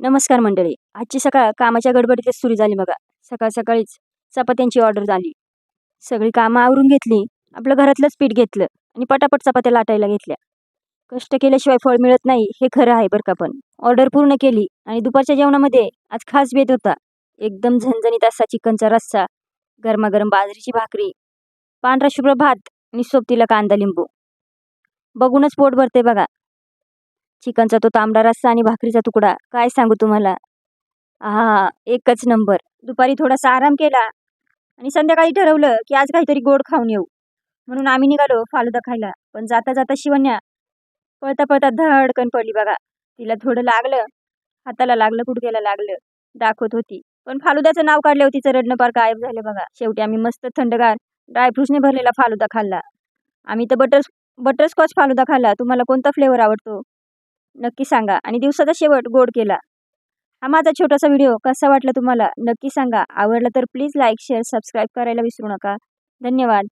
नमस्कार मंडळी. आजची सकाळ कामाच्या गडबडीतच सुरू झाली बघा. सकाळ सकाळीच चपात्यांची ऑर्डर झाली. सगळी कामं आवरून घेतली आपलं घरातलंच पीठ घेतलं आणि पटापट चपात्या लाटायला घेतल्या. कष्ट केल्याशिवाय फळ मिळत नाही हे खरं आहे बरं का पण. ऑर्डर पूर्ण केली आणि दुपारच्या जेवणामध्ये आज खास बेत होता. एकदम झणझणीत असा चिकनचा रस्सा गरमागरम बाजरीची भाकरी पांढरा शुभ्र भात आणि सोबतीला कांदा लिंबू. बघूनच पोट भरते बघा. चिकनचा तो तांबडा रस्सा आणि भाकरीचा तुकडा. काय सांगू तुम्हाला? हा एकच नंबर. दुपारी थोडासा आराम केला आणि संध्याकाळी ठरवलं की आज काहीतरी गोड खाऊन येऊ. म्हणून आम्ही निघालो फालुदा खायला. पण जाता जाता शिवण्या पळता पळता धडकन पडली बघा. तिला थोडं लागलं. हाताला लागलं गुडघ्याला लागलं. दाखवत होती. पण फालुद्याचं नाव काढल्यावर तिचं रडणं पार गायब झालं बघा. शेवटी आम्ही मस्त थंडगार ड्रायफ्रुट्सने भरलेला फालुदा खाल्ला. आम्ही तर बटर बटरस्कॉच फालुदा खाल्ला. तुम्हाला कोणता फ्लेवर आवडतो? नक्की सांगा. आणि दिवसाचा शेवट गोड केला. हा माझा छोटासा व्हिडिओ कसा वाटला तुम्हाला? नक्की सांगा. आवडला तर प्लीज लाईक शेअर सबस्क्राईब करायला विसरू नका. धन्यवाद.